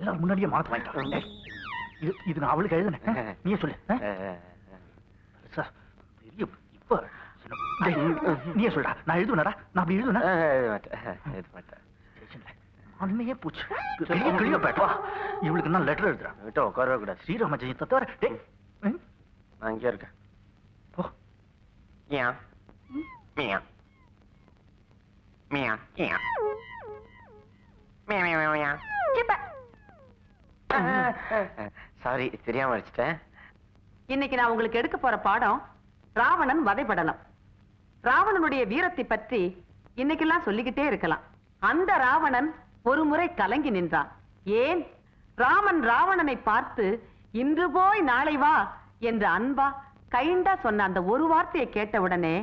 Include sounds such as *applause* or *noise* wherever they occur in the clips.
எல்லாரும் முன்னாடியே மாத்த வாங்கிட்டான் இது இது நான் அவளுக்கு எழுதுனேன் நீயே சொல்லு பெரிய இப்ப நீயே சொல்டா நான் எழுதுனடா நான் அப்படி எழுதுனேன் அன்னையே போச்சு பெரிய கிளியோபேட்டா இவளுக்கு நான் லெட்டர் எழுதுறேன் விட்டு உட்காரவே கூடாது ஸ்ரீராம ஜெயந்தி தவிர டேய் ம், நான் இங்கே இருக்கேன் போ மியா மியா மியா மியா மியா மியா மியா சாரி தெரியாம அடிச்சிட்டேன். இன்னைக்கு நான் உங்களுக்கு எடுக்க போற பாடம் ராவணன் வதைபடலம் ராவணனுடைய வீரத்தை பற்றி இன்னைக்கெல்லாம் சொல்லிக்கிட்டே இருக்கலாம். அந்த ராவணன் ஒரு முறை கலங்கி நின்றான். ஏன்? ராமன் ராவணனை பார்த்து இன்று போய் நாளை வா என்று அன்பா கைண்டா சொன்ன அந்த ஒரு வார்த்தையை கேட்டவுடனே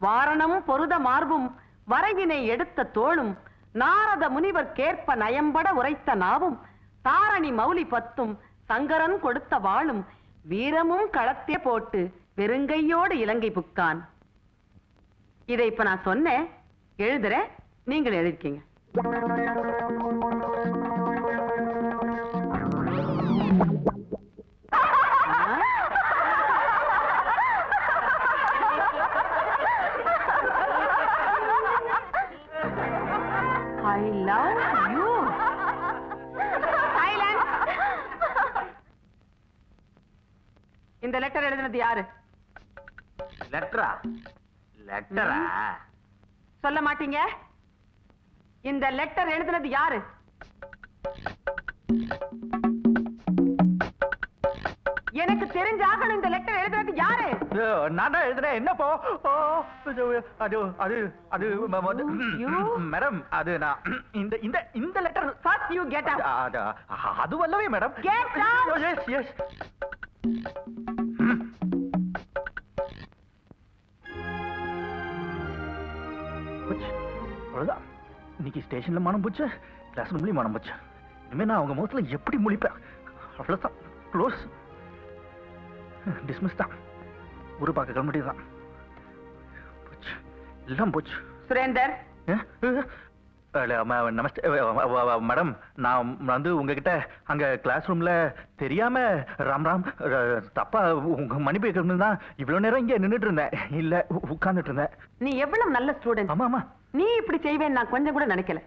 வாரணம் பொருத மார்பும் வரவினை எடுத்த தோளும் நாரத முனிவர் கேற்ப நயம்பட உரைத்த நாவும் தாரணி மௌலி பத்தும் சங்கரன் கொடுத்த வாளும் வீரமும் களத்தே போட்டு வெறுங்கையோடு இலங்கை புக்கான். இதை இப்ப நான் சொன்னேன். எழுதுறேன். நீங்கள் எழுதிக்கீங்க லெட்டரா சொல்ல மாட்டீங்க. இந்த லெட்டர் எழுதினது யாரு? எனக்கு தெரிஞ்சாகணும் இந்த லெட்டர் எழுதினது யாரு? நான் தான் என்னப்போ ஓ, இது, அது அது அது? மேடம் அது நான் இந்த இந்த இந்த letter first you get out அது வல்லவே madam Get out! Yes yes இன்னைக்கு ஸ்டேஷன்ல மனம் போச்சு கிளாஸ் ரூம்லயும் மனம் போச்சு. இனிமே நான் அவங்க முகத்துல எப்படி முழிப்பேன்? அவ்வளவுதான். க்ளோஸ் டிஸ்மிஸ் தான். ஊரு பார்க்க கிளம்பிட்டு தான். போச்சு. எல்லாம் போச்சு. சுரேந்தர். நமஸ்தே மேடம் நான் வந்து உங்ககிட்ட அங்க கிளாஸ் ரூம்ல தெரியாம ராம் ராம் தப்பா உங்க மணி பேக்கணும் தான் இவ்வளவு நேரம் இங்க நின்னுட்டு இருந்தேன். இல்ல உட்கார்ந்துட்டு இருந்தேன். நீ எவ்வளவு நல்ல ஸ்டூடெண்ட் ஆமா ஆமா. நீ இப்படி செய்வேன்னு நான் கொஞ்சம் கூட நினைக்கல.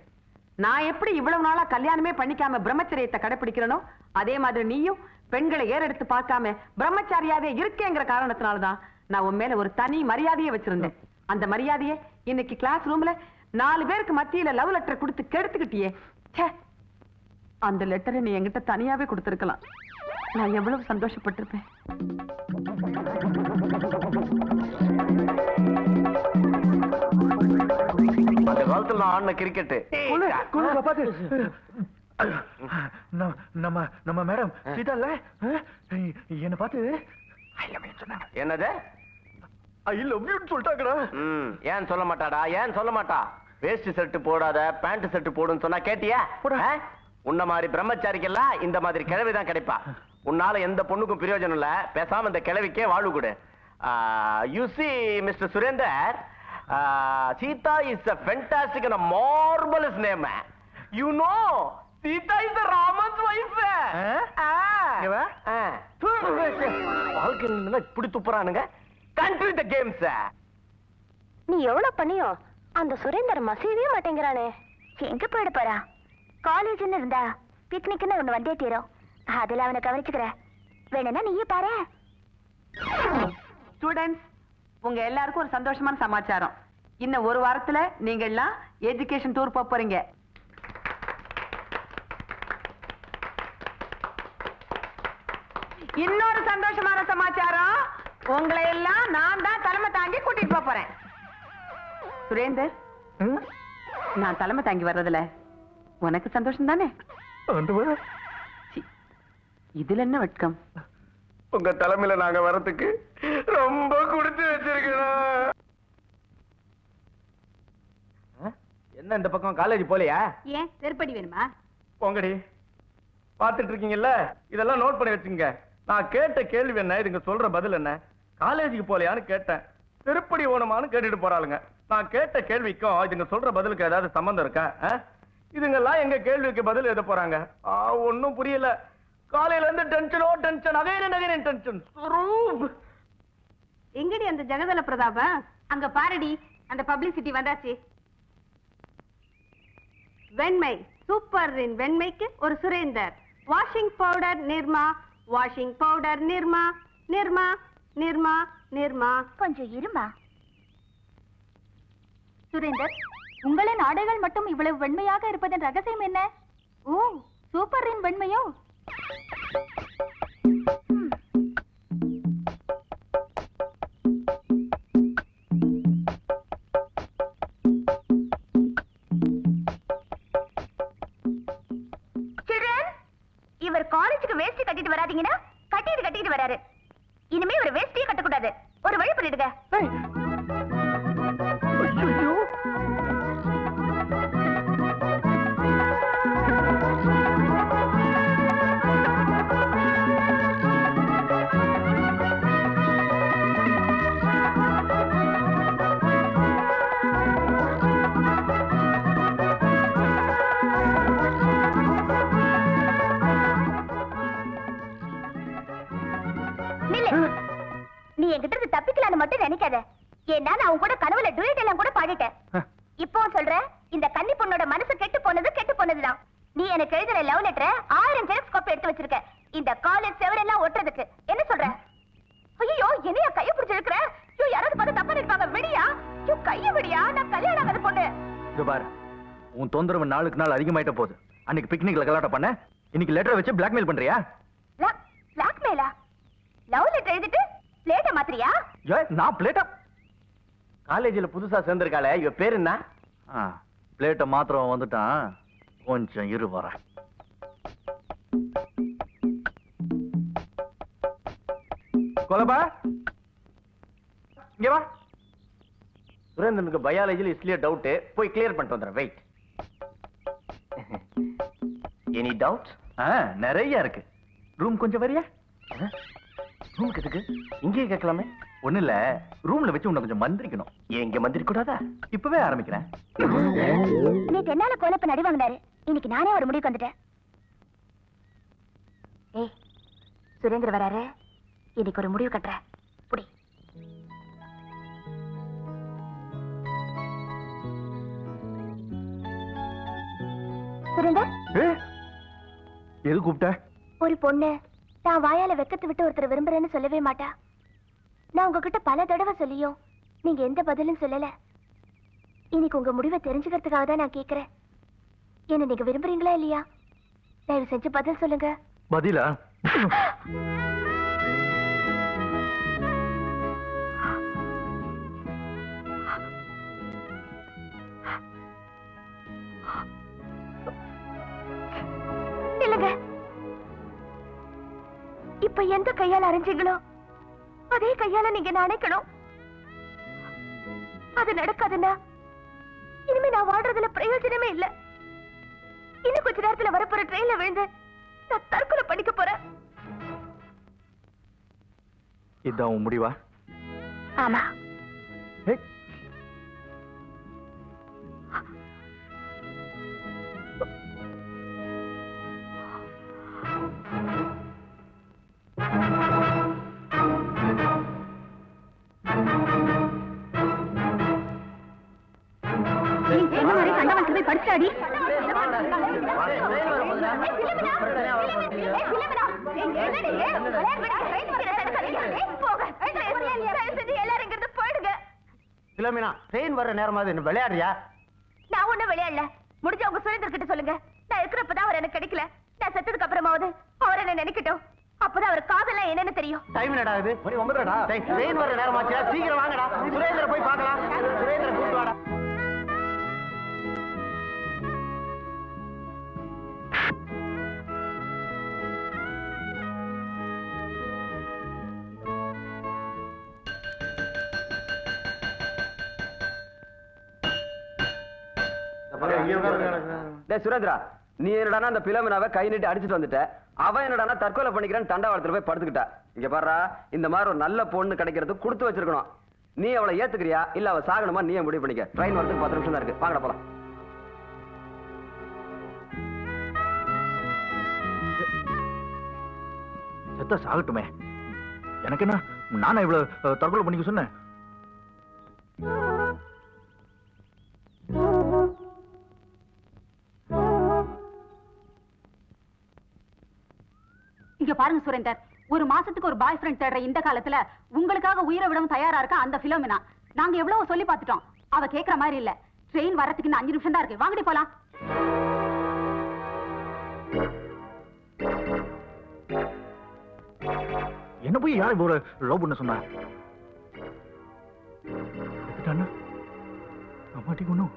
நான் எப்படி இவ்வளவு நாளா கல்யாணமே பண்ணிக்காம பிரம்மச்சரியத்தை கடைபிடிக்கிறனோ அதே மாதிரி நீயும் பெண்களை ஏறெடுத்து பார்க்காம பிரம்மச்சாரியாவே இருக்கேங்கிற காரணத்தினாலதான் நான் உன் மேல ஒரு தனி மரியாதையை வச்சிருந்தேன். அந்த மரியாதையை இன்னைக்கு கிளாஸ் ரூம்ல நாலு பேருக்கு மத்தியில லவ் லெட்டர் கொடுத்து கெடுத்துக்கிட்டியே. ச்சே! அந்த லெட்டரை நீ என்கிட்ட தனியாவே கொடுத்துருக்கலாம். நான் எவ்வளவு சந்தோஷப்பட்டிருப்பேன். அந்த காலத்துல நான் ஆடின கிரிக்கெட். நம்ம- நம்ம நம்ம மேடம் சீதா இல்ல என்ன பார்த்து ஐ லவ் யூ சொன்னாங்க. என்னது? ஐ லவ் யூ சொல்லிட்டாங்கடா. ம் ஏன் சொல்ல மாட்டாடா? ஏன் சொல்ல மாட்டா? வேஷ்டி செட்டு போடாத பேண்ட் செட்டு போடுன்னு சொன்னா கேட்டியா? உன்ன மாதிரி பிரம்மச்சாரிக்கெல்லாம் இந்த மாதிரி கிழவி தான் கிடைப்பா. உன்னால எந்த பொண்ணுக்கும் பிரயோஜனம் இல்ல. பேசாம இந்த கிழவிக்கே வாழ்வு கொடு. You see mister Surender Sita is a fantastic and marvellous name you know Sita is Raman's wife இங்க வா. வாழ்க்கை இப்படி துப்புறானுங்க. கண்ட்ரி த கேம்ஸ் நீ எவ்வளவு பண்ணியோ அந்த சுரேந்தர் மசீதே மாட்டேங்கிறானே. எங்க போயிட போறா? காலேஜ்னு இருந்தா பிக்னிக்னு ஒண்ணு வந்தே தீரும். அதுல அவனை கவனிச்சுக்கிற. வேணும்னா நீயே பாரு. ஸ்டூடெண்ட்ஸ் உங்க எல்லாருக்கும் ஒரு சந்தோஷமான சமாச்சாரம். இன்னும் ஒரு வாரத்துல நீங்க எல்லாம் எஜுகேஷன் டூர் போக போறீங்க. இன்னொரு சந்தோஷமான சமாச்சாரம். உங்களை எல்லாம் நான் தான் தலைமை தாங்கி கூட்டிட்டு போறேன். சுரேந்தர் நான் தலைமை தாங்கி வர்றதுல உனக்கு சந்தோஷம் தானே? இதுல என்ன வெட்கம்? உங்க தலைமையில நாங்க வரதுக்கு ரொம்ப கொடுத்து வச்சிருக்கணும் என்ன இந்த பக்கம் காலேஜ் போலையா? ஏன்? செருப்படி வேணுமா? போங்கடி. பாத்துட்டு இருக்கீங்கல்ல இதெல்லாம் நோட் பண்ணி வச்சுங்க நான் கேட்ட கேள்வி என்ன? இதுங்க சொல்ற பதில் என்ன? காலேஜுக்கு போலையான்னு கேட்டேன். திருப்படி ஓணுமான்னு கேட்டுட்டு போறாளுங்க. நான் கேட்ட கேள்விக்கும் இதுங்க சொல்ற பதிலுக்கு ஏதாவது சம்பந்தம் இருக்கா? இதுங்கெல்லாம் எங்க கேள்விக்கு பதில் எழுத போறாங்க? ஆ ஒண்ணும் புரியல. காலையில இருந்து டென்ஷனோ டென்ஷன் அகைன் அகைன் டென்ஷன் எங்கடி அந்த ஜெகதல பிரதாப அங்க பாருடி அந்த பப்ளிசிட்டி வந்தாச்சு. வெண்மை சூப்பரின் வெண்மைக்கு ஒரு Surender. Washing powder Nirma washing powder Nirma Nirma Nirma Nirma கொஞ்சம் இருமா. சுரேந்தர் உங்களின் ஆடைகள் மட்டும் இவ்வளவு வெண்மையாக இருப்பதன் ரகசியம் என்ன? ஓ சூப்பரின் வெண்மையோ? நீ என்கிட்ட இருந்து தப்பிக்கலாம்னு மட்டும் நினைக்காத. ஏன்னா நான் உன் கூட கனவுல டூயட் எல்லாம் கூட பாடிட்டேன். இப்போ சொல்றேன் இந்த கன்னி பொண்ணோட மனசு கெட்டு போனது கெட்டு போனதுதான். நீ எனக்கு எழுதின லவ் லெட்டரை ஆயிரம் ஜெராக்ஸ் காப்பி எடுத்து வச்சிருக்க. இந்த காலேஜ் செவரெல்லாம் ஒட்டுறதுக்கு. என்ன சொல்ற? ஐயோ என்னையா கைய பிடிச்சு இருக்கிற ஐயோ யாராவது பார்த்து தப்பா நினைப்பாங்க. விடியா? ஐயோ கைய விடியா? நான் கல்யாணம் ஆகாத பொண்ணு. பாரு. உன் தொந்தரவு நாளுக்கு நாள் அதிகமாயிட்ட போகுது. அன்னைக்கு பிக்னிக்ல கலாட்டம் பண்ண. இன்னைக்கு லெட்டரை வச்சு பிளாக்மெயில் பண்றியா? பிளாக்மெயிலா லவ் லெட்டர் எழுதிட்டு பிளேட்ட மாத்திரியா ஏ நான் பிளேட்டா? காலேஜ்ல புதுசா சேர்ந்திருக்காளே இவ பேர் என்ன? பிளேட்டை மாத்திரம் வந்துட்டான். கொஞ்சம் இரு வரேன் கொலபா? இங்க வா. சுரேந்திரனுக்கு பயாலஜில இஸ்லியே டவுட் போய் கிளியர் பண்ணிட்டு வந்துடுறேன் வெயிட் எனி டவுட் ஆ, நிறைய இருக்கு. ரூம் கொஞ்சம் வரியா? ரூமுக்கு எதுக்கு? இங்கேயே கேட்கலாமே. ஒண்ணு இல்ல ரூம்ல வச்சு உன்னை கொஞ்சம் மந்திரிக்கணும். ஏன் இங்க மந்திரி கூடாதா இப்பவே ஆரம்பிக்கிறேன். நேத்து என்னால கோலப்ப நடி வாங்கினாரு. இன்னைக்கு நானே ஒரு முடிவுக்கு வந்துட்டேன். ஏய் சுரேந்தர் வராரு. இன்னைக்கு ஒரு முடிவு கட்டுற புடி. சுரேந்தர்? ஏ, எது கூப்பிட்ட? ஒரு பொண்ணு. நான் வாயால வெக்கத்து விட்டு ஒருத்தர் விரும்புறேன்னு சொல்லவே மாட்டா. நான் உங்ககிட்ட பல தடவை சொல்லியும் நீங்க எந்த பதிலும் சொல்லல. இன்னைக்கு உங்க முடிவை தெரிஞ்சுக்கிறதுக்காக தான் நான் கேக்குறேன். என்ன நீங்க விரும்புறீங்களா இல்லையா? தயவு செஞ்சு பதில் சொல்லுங்க. பதிலா? *laughs* இப்ப எந்த கையால அரைஞ்சீங்களோ அதே கையால நீங்க நினைக்கணும் அது நடக்காதுன்னா இனிமே நான் வாழ்றதுல பிரயோஜனமே இல்ல. இன்னும் கொஞ்ச நேரத்துல வரப்போற ட்ரெயின்ல விழுந்து நான் தற்கொலை பண்ணிக்க போறேன். இதான் உன் முடிவா? ஆமா. ட்ரெயின் வர நேரமாவது என்ன விளையாடுறியா? நான் ஒண்ணும் விளையாடல. முடிஞ்ச உங்க சுரேந்தர் கிட்ட சொல்லுங்க. நான் இருக்கிறப்பதான் அவர் எனக்கு கிடைக்கல. நான் செத்ததுக்கு அப்புறமாவது அவர் என்ன நினைக்கட்டும். அப்பதான் அவர் காதல்லாம் என்னன்னு தெரியும். டைம் என்னடா இது? மணி ஒன்பதுடா. ட்ரெயின் வர நேரமாச்சு சீக்கிரம் வாங்கடா. சுரேந்திர போய் பார்க்கலாம். சுரேந்திர வாடா. டே சுரேந்திரா நீ என்னடா அந்த பிலமினாவை கை நீட்டி அடிச்சுட்டு வந்துட்ட. அவன் என்னடா தற்கொலை பண்ணிக்கிறேன் தண்டவாளத்துல போய் படுத்துக்கிட்டா. இங்க பாரு இந்த மாதிரி ஒரு நல்ல பொண்ணு கிடைக்கிறது கொடுத்து வச்சிருக்கணும். நீ அவளை ஏத்துக்கிறியா? இல்ல அவ சாகணுமா? நீ முடிவு பண்ணிக்க? ட்ரெயின் வரதுக்கு பத்து நிமிஷம் தான் இருக்கு. வாங்கட போலாம். செத்த சாகட்டுமே. எனக்கு என்ன நானா இவ்வளவு தற்கொலை பண்ணிக்க சொன்னேன். இங்க பாருங்க சுரேந்தர். ஒரு மாசத்துக்கு ஒரு பாய் ஃப்ரெண்ட் தேடுற இந்த காலத்துல உங்களுக்காக உயிரை விடவும் தயாரா இருக்க அந்த பிலோமினா நாங்க எவ்வளவு சொல்லி பார்த்துட்டோம். அவ கேக்குற மாதிரி இல்ல. ட்ரெயின் வரதுக்கு இன்னும் அஞ்சு நிமிஷம் தான் இருக்கு. வாங்கடி போலாம். என்ன போய் யார் ஒரு லவ் பண்ண சொன்னா? அம்மாட்டி ஒண்ணும்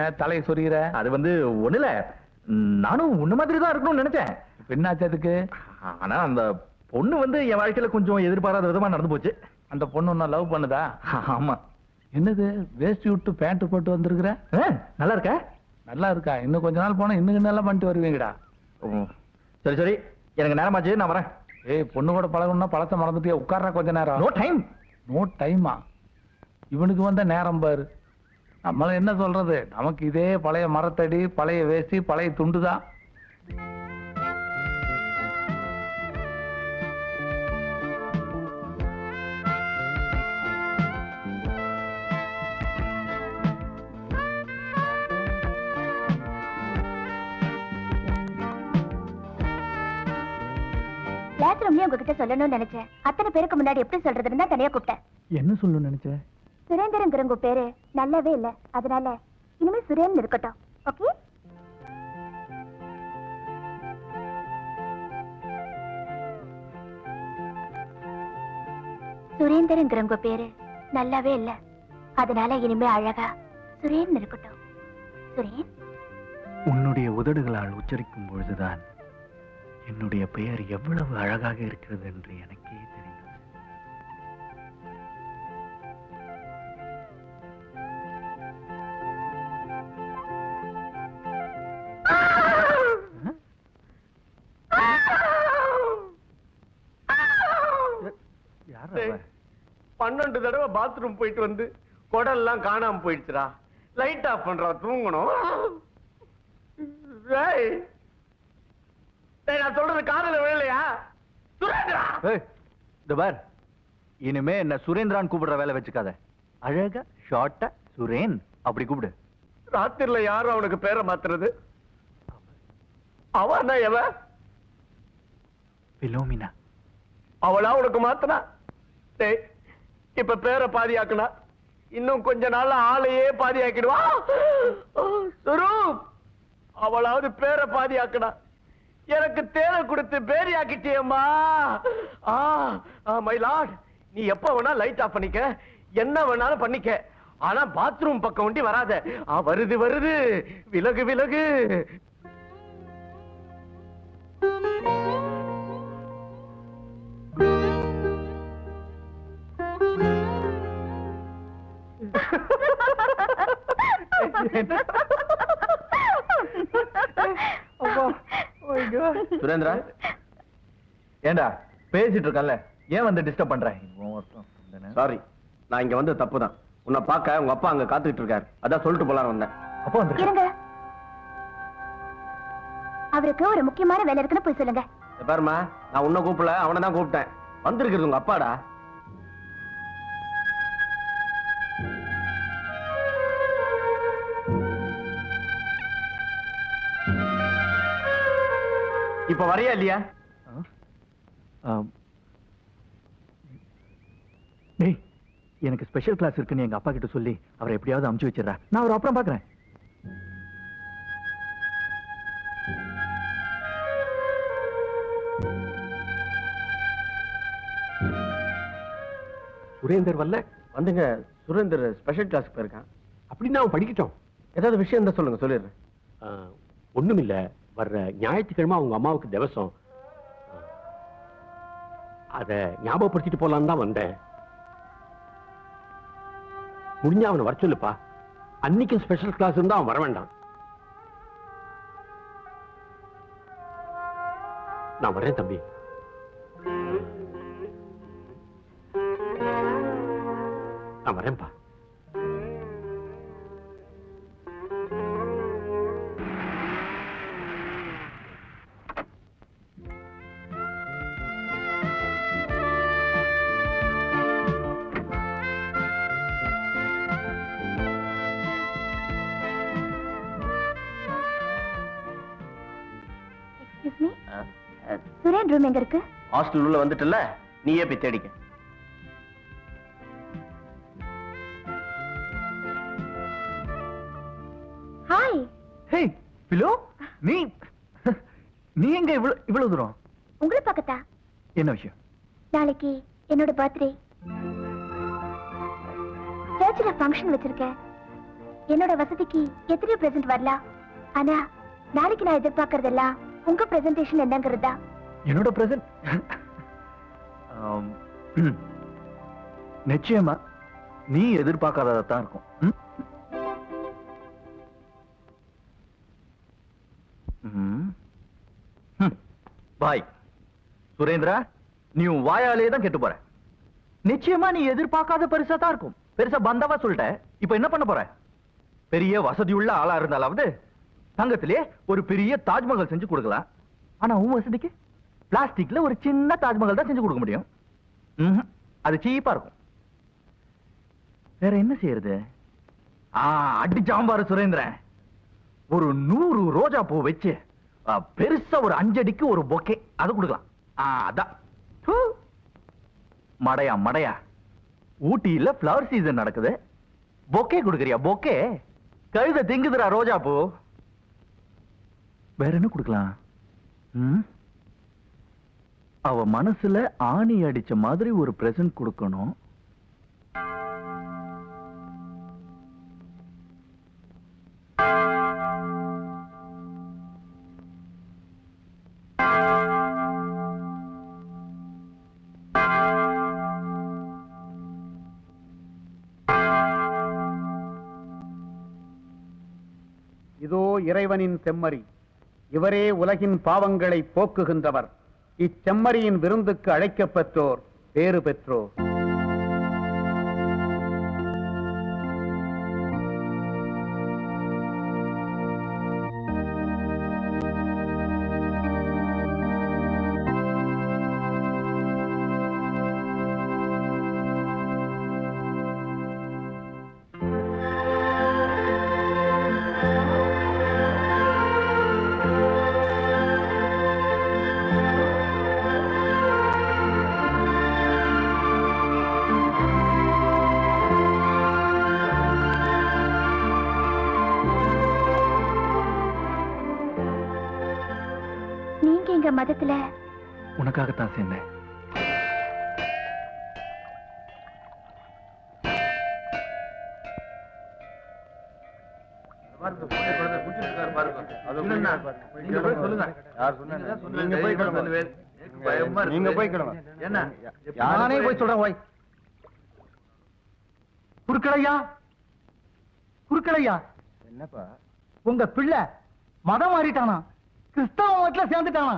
என்ன தலையை சொரிகிற அது வந்து ஒண்ணுல. நானும் உன்ன மாதிரி தான் இருக்கணும்னு நினைச்சேன். என்னாச்சு அதுக்கு? ஆனா அந்த பொண்ணு வந்து என் வாழ்க்கையில கொஞ்சம் எதிர்பாராத விதமா நடந்து போச்சு. அந்த பொண்ணு உன்னை லவ் பண்ணுதா? ஆமா. என்னது வேஷ்டி விட்டு பேண்ட் போட்டு வந்திருக்கிற? நல்லா இருக்க? நல்லா இருக்கா. இன்னும் கொஞ்ச நாள் போனா இன்னும் நல்லா பண்ணிட்டு வருவீங்கடா. சரி சரி. எனக்கு நேரமாச்சு நான் வரேன். ஏய் பொண்ணு கூட பழகணும்னா பழத்தை மறந்துட்டியா? உட்கார்றா கொஞ்ச நேரம். நோ டைம் நோ டைமா இவனுக்கு வந்த நேரம் பாரு. நம்மள என்ன சொல்றது? நமக்கு இதே பழைய மரத்தடி பழைய வேஷ்டி பழைய துண்டுதான். கிளாஸ் ரூம்லயே உங்ககிட்ட சொல்லணும்னு நினைச்சேன். அத்தனை பேருக்கு முன்னாடி எப்படி சொல்றதுன்னு தான் தனியா கூப்பிட்டேன். என்ன சொல்லணும்னு நினைச்ச? சுரேந்திரங்கிற பேரு நல்லாவே இல்ல. அதனால இனிமே சுரேன் இருக்கட்டும். ஓகே? சுரேந்தரங்கிற உங்க பேரு நல்லாவே இல்ல. அதனால இனிமே அழகா சுரேன் இருக்கட்டும். சுரேன்? உன்னுடைய உதடுகளால் உச்சரிக்கும் பொழுதுதான் என்னுடைய பெயர் எவ்வளவு அழகாக இருக்கிறது என்று எனக்கே தெரியும். தடவை பாத்ரூம் போயிட்டு வந்து குடல்லாம் காணாம போயிடுச்சுடா. லைட் ஆஃப் பண்றா தூங்கணும். நான் சொல்றது காதல விழலையா? சுரேந்திரா! இந்த பார். இனிமே என்ன சுரேந்திரான் கூப்பிடுற வேலை வச்சுக்காத. அழகா ஷார்ட்டா சுரேன் அப்படி கூப்பிடு. ராத்திரில யாரும் அவனுக்கு பேரை மாத்துறது? அவன் எவ? பிலோமினா. அவளா உனக்கு மாத்தனா? டேய் இப்ப பேரை பாதியாக்குனா? இன்னும் கொஞ்ச நாள்ல ஆளையே பாதியாக்கிடுவா. சுரூப் அவளாவது பேரை பாதியாக்குனா. எனக்கு தேரை கொடுத்து பேரி ஆக்கிட்டியம்மா நீ எப்ப வேணா லைட் ஆஃப் பண்ணிக்க. என்ன வேணாலும் பண்ணிக்க. ஆனா பாத்ரூம் பக்கம் ஒண்டி வராத. வருது வருது. விலகு விலகு. சுரேந்திரா? ஏண்டா பேசிட்டு இருக்கேன்ல ஏன் வந்து டிஸ்டர்ப் பண்ற? இவன் ஒருத்தன் வந்தானே. சாரி நான் இங்க வந்து தப்பு தான் உன்னை பார்க்க உங்க அப்பா அங்க காத்துக்கிட்டு இருக்காரு. அதான் சொல்லிட்டு போலான்னு வந்தேன். அப்போ வந்து இருங்க. அவருக்கு ஒரு முக்கியமான வேலை இருக்குன்னு போய் சொல்லுங்க. இத பாரும்மா நான் உன்னை கூப்பிடல அவனை தான் கூப்பிட்டேன். வந்திருக்கிறது உங்க அப்பாடா. இப்ப வரையா இல்லையா? டேய் எனக்கு ஸ்பெஷல் கிளாஸ் இருக்குன்னு எங்க அப்பா கிட்ட சொல்லி அவரை எப்படியாவது அமுச்சு வச்சிடுறேன் நான் அவரை அப்புறம் பாக்குறேன் சுரேந்தர் வரல? வந்துங்க. சுரேந்தர் ஸ்பெஷல் கிளாஸ்க்கு போயிருக்கான். அப்படின்னு அவன் படிக்கட்டும். ஏதாவது விஷயம் இருந்தா சொல்லுங்க சொல்லிடுறேன். ஒண்ணுமில்ல. வர்ற ஞாயிற்றுக்கிழமை அவங்க அம்மாவுக்கு திவசம். அத ஞாபகப்படுத்திட்டு போலான்னு தான் வந்தேன். முடிஞ்ச அவனை வர சொல்லுப்பா. அன்னைக்கும் ஸ்பெஷல் கிளாஸ் இருந்தா அவன் வர வேண்டாம். நான் வரேன் தம்பி. நான் வரேன்ப்பா எங்க இருக்கு? ஹாஸ்டல் உள்ள வந்துட்டல நீயே போய் தேடிக்க. ஹாய் ஹே பிலோ நீ நீ எங்க இவ்வளவு இவ்வளவு தூரம்? உங்களை பார்க்கத்தா என்ன விஷயம்? நாளைக்கு என்னோட பர்த்டே சர்ச்சில் ஃபங்க்ஷன் வச்சிருக்கேன் என்னோட வசதிக்கு எத்தனையோ பிரசன்ட் வரலாம். ஆனா நாளைக்கு நான் எதிர்பார்க்கறதெல்லாம் உங்க பிரசன்டேஷன் என்னங்கிறதா என்னோட பிரசன்ட் நிச்சயமா நீ எதிர்பார்க்காததா தான் இருக்கும். பாய். சுரேந்திரா நீ உன் வாயாலேயே தான் கெட்டு போற. நிச்சயமா நீ எதிர்பார்க்காத பெருசா தான் இருக்கும். பெருசா பந்தாவா சொல்லிட்ட. இப்ப என்ன பண்ண போற? பெரிய வசதியுள்ள ஆளா இருந்தாலாவது தங்கத்திலே ஒரு பெரிய தாஜ்மஹல் செஞ்சு கொடுக்கலாம். ஆனா உன் வசதிக்கு? பிளாஸ்டிக்ல ஒரு சின்ன தாஜ்மஹால் தான் செஞ்சு கொடுக்க முடியும். ம்ஹும். அது சீப்பா இருக்கும். வேற என்ன செய்யறது? ஆ அடி சாம்பார் சுரேந்திரன். ஒரு நூறு ரோஜா பூ வச்சு பெருசா ஒரு அஞ்சடிக்கு ஒரு பொக்கே அது கொடுக்கலாம். ஆ, அதான். ஹூ. மடையா மடையா. ஊட்டியில ஃப்ளவர் சீசன் நடக்குது. பொக்கே கொடுக்கறியா பொக்கே? கழுத திங்குதுடா ரோஜா பூ. வேற என்ன கொடுக்கலாம்? ம்? அவ மனசுல ஆணி அடிச்ச மாதிரி ஒரு பிரசன்ட் கொடுக்கணும். இதோ இறைவனின் செம்மறி. இவரே உலகின் பாவங்களை போக்குகின்றவர். இச்செம்மறியின் விருந்துக்கு அழைக்கப்பெற்றோர் பேறு பெற்றோர். உனக்காகத்தான் சேர்ந்தேன். நீங்க போய். என்ன? நானே போய் சொல்றேன் ஓய் குறுக்களையா குறுக்களையா என்னப்பா? உங்க பிள்ளை மதம் மாறிட்டானா? கிறிஸ்தவ மதத்துல சேர்ந்துட்டானா?